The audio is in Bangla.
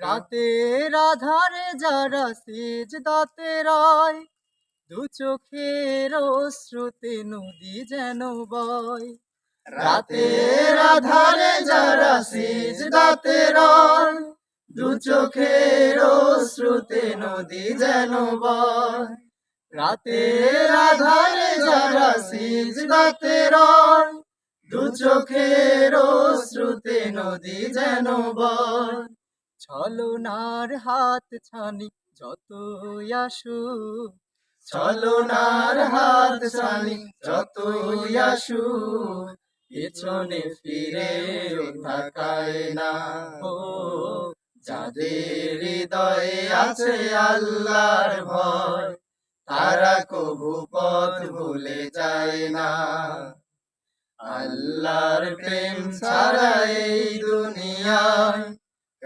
রাতের আধারে যারা সেজ দাতে রয়, দু চোখের শ্রুতে নদী যেন বয়। রাতের আধারে যারা সেজ দাতে রয়, দু চোখের শ্রুতে নদী যেন বয়। রাতের আধারে যারা সেজ দাতে রয়, দু চোখের শ্রুতে নদী যেন বয়। ছলনার হাত ছানি যতই আসুক। ছলনার হাত ছানি যতই আসুক। পেছনে ফিরে তাকায় না ও যাদের হৃদয়ে আছে আল্লাহর ভয় তারা কবু পথ ভুলে যায় না। আল্লাহর প্রেম ছাড়া এই দুনিয়ায়